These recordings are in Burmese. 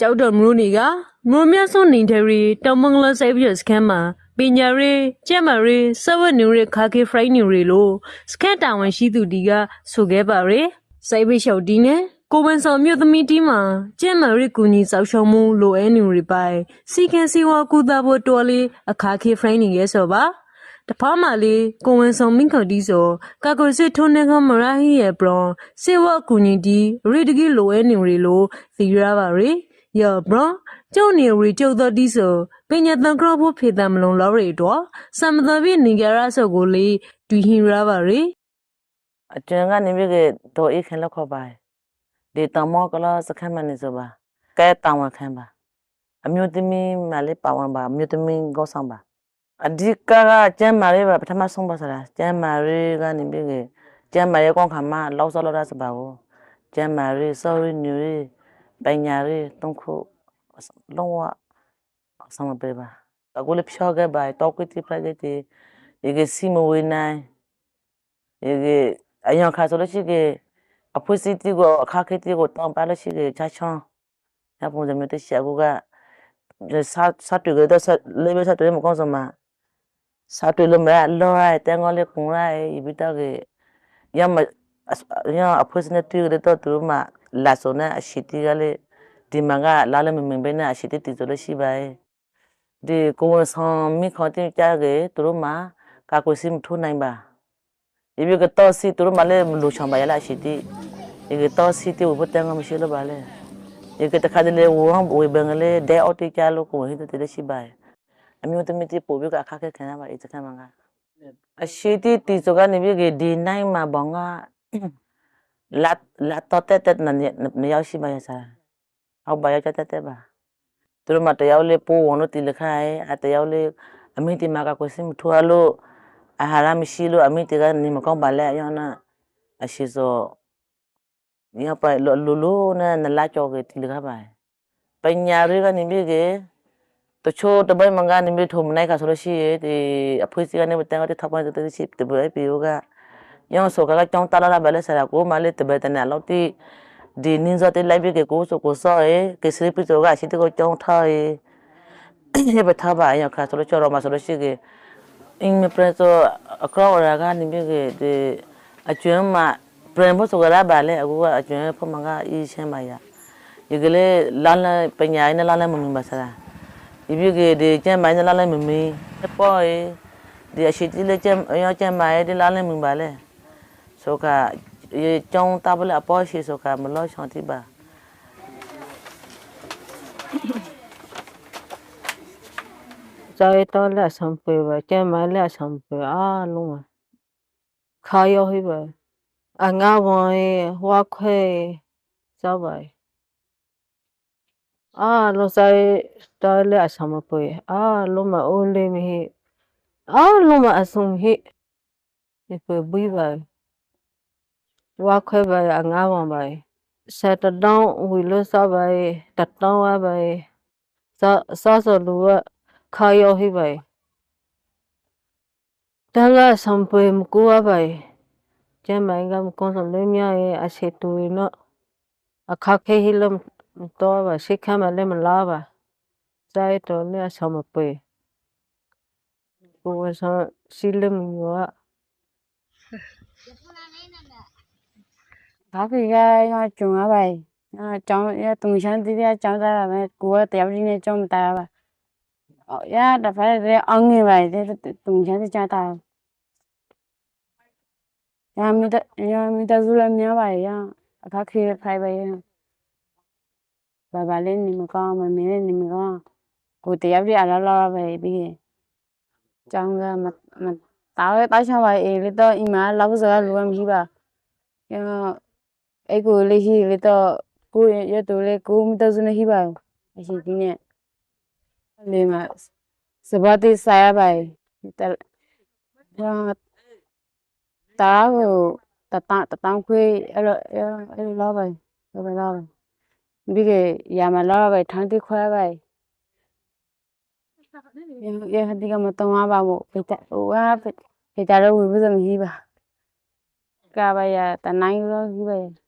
ကျောက်တော်မျိုးနေကမြို့မြတ်စွန်နေတယ်ရီတောင်မင်္ဂလာစိုက်ပြစခန်းမှာပညာရေးကျက်မရေးစဝတ်နေရီခါကေဖရိုင်းနေရီလို့စခန်းတာဝန်ရှိသူဒီကဆိုခဲ့ပါရယ်စိုက်ပြလျှောက်ဒီနဲ့ကိုဝန်ဆောင်မြို့သမီးတီမှာကျက်မရေးကူညီစောက်ရှောက်မှုလိုအပ်နေရီပိုင်စီကံစီဝါကူတာဖို့တော်လေးအခါကေဖရိုင်းနေရဲဆိုပါတဖားမလေးကိုဝန်ဆောင်မင်းခေါ်ဒီဆိုကာကိုစစ်ထုံးနေကမရဟီရဲ့ပရွန်စေဝကူညီဒီရီတကီလိုအဲနေရီလိုသီရပါရီ ယောဘရကျုံနေရီကျုပ်တော်ဒီဆိုပညာတန်ကရဖို့ဖေတံမလုံးလောရီတော့စမသပိနေကြရဆိုကိုလေးဒူဟင်ရပါရီအကျန်ကနေပြီးကတော့အိခင်လောက်ခေါ်ပါဒီတမောကလာစခန်းမနေဆိုပါကဲတောင်းဝခံပါအမျိုးသမီးမလေးပါဝင်ပါအမျိုးသမီးကောဆောင်ပါအဓိကကကျမ်းမာရေးပါပထမဆုံးပါစလားကျမ်းမာရေးကနေပြီးကကျမ်းမာရေးကောင်းခါမှလောက်စောလောက်ရစပါကိုကျမ်းမာရေး sorry ညူရေး ပညာရေးတုံးခုလုံးဝဆောင်မပေးပါအခုလည်းဖြောခဲ့ပါတော့ကွတိပြခဲ့တဲ့ဒီကစီမဝေးနိုင်ဒီကအရင်ခါဆိုလို့ရှိကေအဖွစီတီကိုအခါခေတီကိုတောင်းပါလို့ရှိကေချာချောင်းရပုံစံမျိုးတရှိအခုကစာစာတူကတော့လေဘစာတူမကောင်းစမှာစာတူလို့မရလောရတဲ့ငေါလေးကုံရဤဘီတော့ကေရမရအဖွစီနဲ့တူတော့သူမ la zona ashiti gale di manga la la mimbe na ashiti ti zolo shi bai di ko san mi khati cha ge turu ma ka ko sim thu nai ba ibi ga to si turu ma le lu chang ba ya la ashiti ibi to si ti ubo tanga mi shi lo ba le ibi ta khade le wo hang we bang le de o ti cha lo ko hi ti le shi bai ami o tumi ti po bi ka kha ke khana ba i ta manga ashiti ti zo ga ni bi ge di nai ma ba nga la la to te te na ne ya shi ba ya sa au ba ya cha te te ba သူတို့မတရားလေးပိုးဝန်လို့တီလခိုင်းအတရားလေးအမိတီမာကကိုစင်မထွားလို့အာဟာရမရှိလို့အမိတီကနေမကောင်းပါလဲရောနာအရှိစောညပိုင်လိုလိုလိုနဲ့နလာကြောကေတီလခပါပညာတွေကနေပြီကေတချို့တပိုင်မကနေပြီထုံမနိုင်ကဆိုလို့ရှိရဒီအဖွေးစီ ကနေမတန်တဲ့ထောက်ပံ့တဲ့ရှိတပိုင်ပြေကရောဆိုကကကြောင်းတလာလာပဲလဲဆရာကိုမလေးတပည့်တနေလောက်တီဒီနင်းစောတဲ့လိုက်ပြီကေကိုဆိုကိုစောရေကေစရိပ itoga ရှိတဲ့ကိုကြောင်းထားရေဘထားပါရခါဆိုလို့ချော်တော့မှာဆိုလို့ရှိကေ in mi preso akro ora ga ni bi ge de a chuen ma pren bo so ga la ba le aku ga a chuen pho ma ga i chen ba ya ye ge le la la pa nya ne la la mo mi ba sa la i bi ge de chen ba ne la la mi mi po e de a shi ti le chen yo chen ma e de la la mi ba le so soka ye chong tabla apo shi soka mlo shanti ba zai to la sam pe ba che ma la sam pe a lu kha yo hi ba a nga wa ye hwa khwe za ba a lo zai to la sam pe a lu ma o le mi a lu ma asum hi ni pe bui ba ဝါခွဲပါရငါဝန်ပါဆတတောင်းဝီလို့စပါရတတောင်းဝပါရစစစလူကခါယောဟိပါရတန်ကဆံပွေမကူဝပါရကျမ်းမိုင်ကမကွန်ဆလွေးမြရဲ့အရှိတူနော်အခခဲဟိလမ်တော့ပါရှိခမ်းမလဲမလားပါဇိုက်တော်နဲ့ဆံမပွေကိုဝဆရှိလမ်ယော ဘာဖြစ်ရရကျုံရပါ့အာကျောင်းရတုံချမ်းတီးရကျောင်းသားရမယ်ကိုကတရားကြီးနဲ့ကျောင်းမသားရပါအော်ရတဖက်ရအောင် ငယ်ပါတဲ့တုံချမ်းကြတာရမီတရမီတဇူလည်းများပါရအခါခေဖိုင်ပါရဘာဘာလေးနေမကောင်းမမင်းနေမကောင်းကိုတရားကြီးအလားလားပဲပြီးကျောင်းကမမတားတောက်ချပါအေးလေတော့အီမာလောက်စကားလူကမရှိပါရအဲ့ကိုလေးရှိလေတော့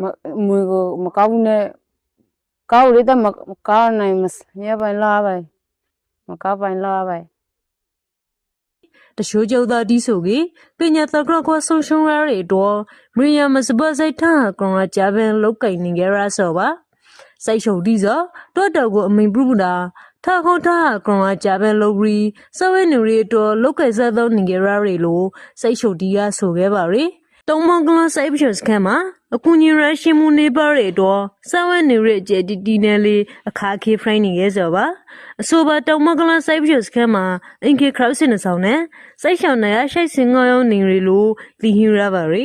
မွေကိုမကောက်ဘူးနဲ့ကောက်ရတဲ့မကောက်နိုင်မရပိုင်လာပဲမကောက်ပိုင်လာပဲတရှိုးကျော်သားဒီဆိုကေပညာတကရခွဆုံရှုံရတဲ့တော့မရိယာမစပတ်ဆိုင်ထားကောင်ကဂျာဗန်လောက်ကင်နေကြရဆိုပါစိုက်ရှုံဒီဆိုတော့တော့ကိုအမိန်ပြုတာထာခေါထားကောင်ကဂျာဗန်လောဘရီစဝဲနူရီတော့လောက်ကင်စားသောနေကြရတွေလို့စိုက်ရှုံဒီကဆိုခဲ့ပါရီ တုံမကလစိုက်ပျော်စခန်းမှာအခုညီရရှိမှုနေပါရတော့စဝဲနေရကျေတီတီနယ်လေးအခါခေဖရိုင်းနေရဲဆိုပါအဆိုပါတုံမကလစိုက်ပျော်စခန်းမှာအင်ကေခရောက်စင်ဆောင်နဲ့စိုက်ရှောင်းနေရရှိုက်စင်ငေါယောင်းနေရီလို့လီဟီရပါရီ